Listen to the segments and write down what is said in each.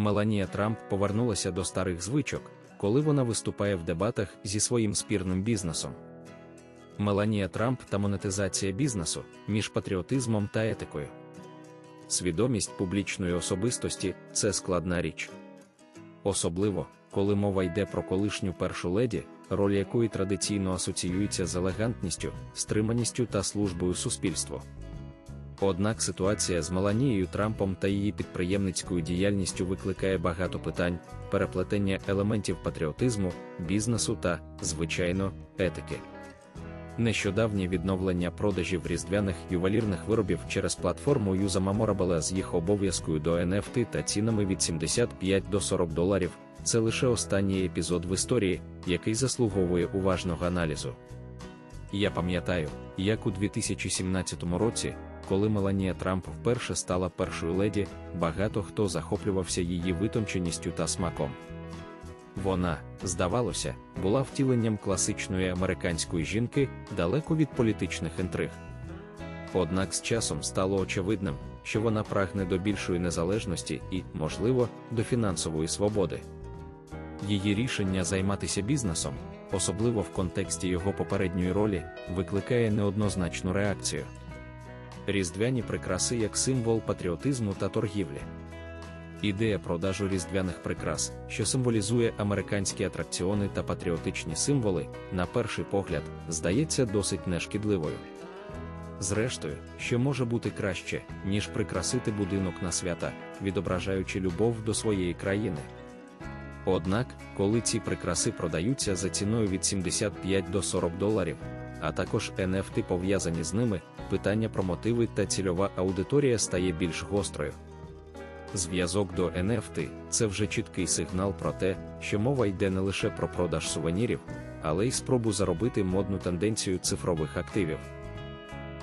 Меланія Трамп повернулася до старих звичок, коли вона виступає в дебатах зі своїм спірним бізнесом. Меланія Трамп та монетизація бізнесу між патріотизмом та етикою. Свідомість публічної особистості це складна річ. Особливо, коли мова йде про колишню першу леді, роль якої традиційно асоціюється з елегантністю, стриманістю та службою суспільству. Однак ситуація з Меланією Трампом та її підприємницькою діяльністю викликає багато питань, переплетення елементів патріотизму, бізнесу та, звичайно, етики. Нещодавнє відновлення продажів різдвяних ювелірних виробів через платформу Юзамаморабеле з їх обов'язкою до NFT та цінами від 75 до 40 доларів це лише останній епізод в історії, який заслуговує уважного аналізу. Я пам'ятаю, як у 2017 році, коли Меланія Трамп вперше стала першою леді, багато хто захоплювався її витонченістю та смаком. Вона, здавалося, була втіленням класичної американської жінки далеко від політичних інтриг. Однак з часом стало очевидним, що вона прагне до більшої незалежності і, можливо, до фінансової свободи. Її рішення займатися бізнесом, особливо в контексті його попередньої ролі, викликає неоднозначну реакцію. Різдвяні прикраси як символ патріотизму та торгівлі. Ідея продажу різдвяних прикрас, що символізує американські атракціони та патріотичні символи, на перший погляд, здається досить нешкідливою. Зрештою, що може бути краще, ніж прикрасити будинок на свята, відображаючи любов до своєї країни. Однак, коли ці прикраси продаються за ціною від 75 до 40 доларів, а також NFT пов'язані з ними, питання про мотиви та цільова аудиторія стає більш гострою. Зв'язок до NFT це вже чіткий сигнал про те, що мова йде не лише про продаж сувенірів, але й спробу заробити модну тенденцію цифрових активів.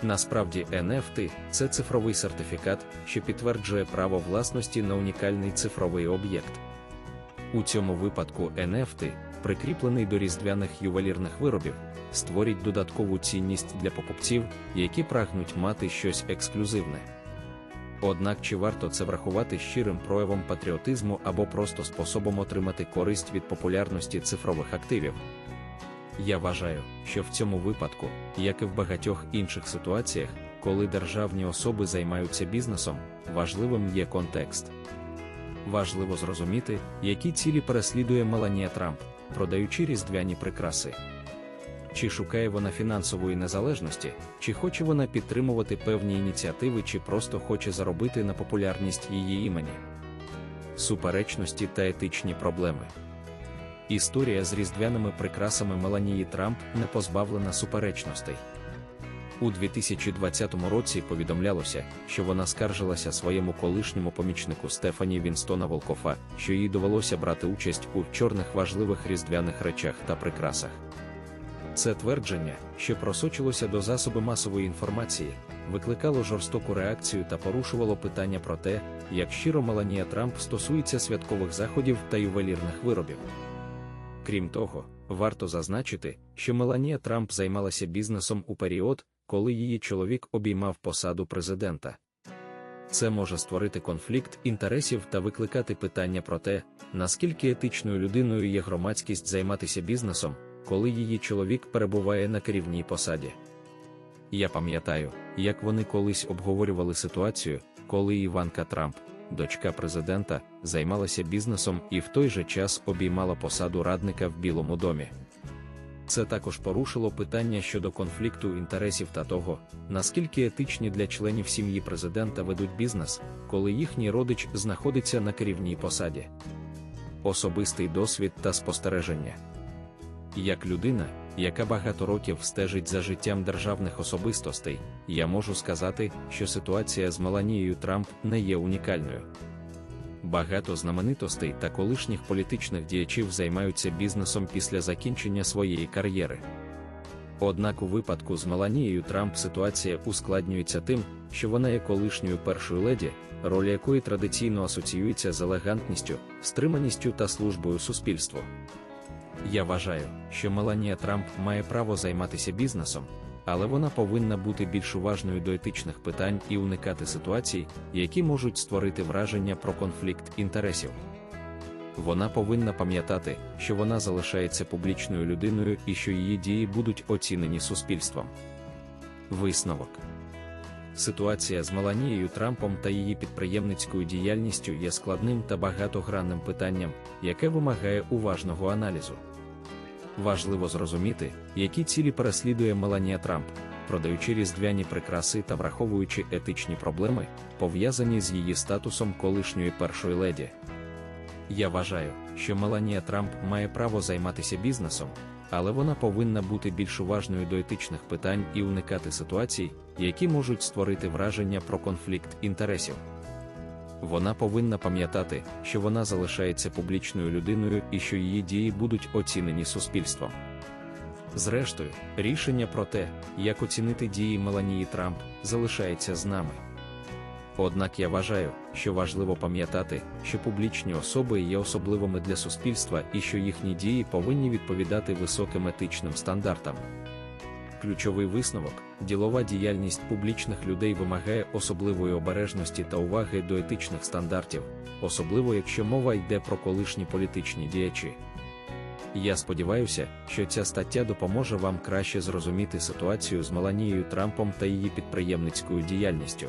Насправді, NFT це цифровий сертифікат, що підтверджує право власності на унікальний цифровий об'єкт. У цьому випадку NFT, прикріплений до різдвяних ювелірних виробів, створить додаткову цінність для покупців, які прагнуть мати щось ексклюзивне. Однак чи варто це врахувати щирим проявом патріотизму або просто способом отримати користь від популярності цифрових активів? Я вважаю, що в цьому випадку, як і в багатьох інших ситуаціях, коли державні особи займаються бізнесом, важливим є контекст. Важливо зрозуміти, які цілі переслідує Меланія Трамп, продаючи різдвяні прикраси. Чи шукає вона фінансової незалежності, чи хоче вона підтримувати певні ініціативи, чи просто хоче заробити на популярність її імені, суперечності та етичні проблеми. Історія з різдвяними прикрасами Меланії Трамп не позбавлена суперечностей. У 2020 році повідомлялося, що вона скаржилася своєму колишньому помічнику Стефані Вінстона Волкофа, що їй довелося брати участь у чорних важливих різдвяних речах та прикрасах. Це твердження, що просочилося до засоби масової інформації, викликало жорстоку реакцію та порушувало питання про те, як щиро Меланія Трамп стосується святкових заходів та ювелірних виробів. Крім того, варто зазначити, що Меланія Трамп займалася бізнесом у період, коли її чоловік обіймав посаду президента. Це може створити конфлікт інтересів та викликати питання про те, наскільки етичною людиною є громадськість займатися бізнесом, коли її чоловік перебуває на керівній посаді. Я пам'ятаю, як вони колись обговорювали ситуацію, коли Іванка Трамп, дочка президента, займалася бізнесом і в той же час обіймала посаду радника в Білому домі. Це також порушило питання щодо конфлікту інтересів та того, наскільки етичні для членів сім'ї президента ведуть бізнес, коли їхній родич знаходиться на керівній посаді. Особистий досвід та спостереження. Як людина, яка багато років стежить за життям державних особистостей, я можу сказати, що ситуація з Меланією Трамп не є унікальною. Багато знаменитостей та колишніх політичних діячів займаються бізнесом після закінчення своєї кар'єри. Однак у випадку з Меланією Трамп ситуація ускладнюється тим, що вона є колишньою першою леді, роль якої традиційно асоціюється з елегантністю, стриманістю та службою суспільству. Я вважаю, що Меланія Трамп має право займатися бізнесом, але вона повинна бути більш уважною до етичних питань і уникати ситуацій, які можуть створити враження про конфлікт інтересів. Вона повинна пам'ятати, що вона залишається публічною людиною і що її дії будуть оцінені суспільством. Висновок Ситуація з Меланією Трампом та її підприємницькою діяльністю є складним та багатогранним питанням, яке вимагає уважного аналізу. Важливо зрозуміти, які цілі переслідує Меланія Трамп, продаючи різдвяні прикраси та враховуючи етичні проблеми, пов'язані з її статусом колишньої першої леді. Я вважаю, що Меланія Трамп має право займатися бізнесом, але вона повинна бути більш уважною до етичних питань і уникати ситуацій, які можуть створити враження про конфлікт інтересів. Вона повинна пам'ятати, що вона залишається публічною людиною і що її дії будуть оцінені суспільством. Зрештою, рішення про те, як оцінити дії Меланії Трамп, залишається з нами. Однак я вважаю, що важливо пам'ятати, що публічні особи є особливими для суспільства і що їхні дії повинні відповідати високим етичним стандартам. Ключовий висновок, ділова діяльність публічних людей вимагає особливої обережності та уваги до етичних стандартів, особливо якщо мова йде про колишні політичні діячі. Я сподіваюся, що ця стаття допоможе вам краще зрозуміти ситуацію з Меланією Трампом та її підприємницькою діяльністю.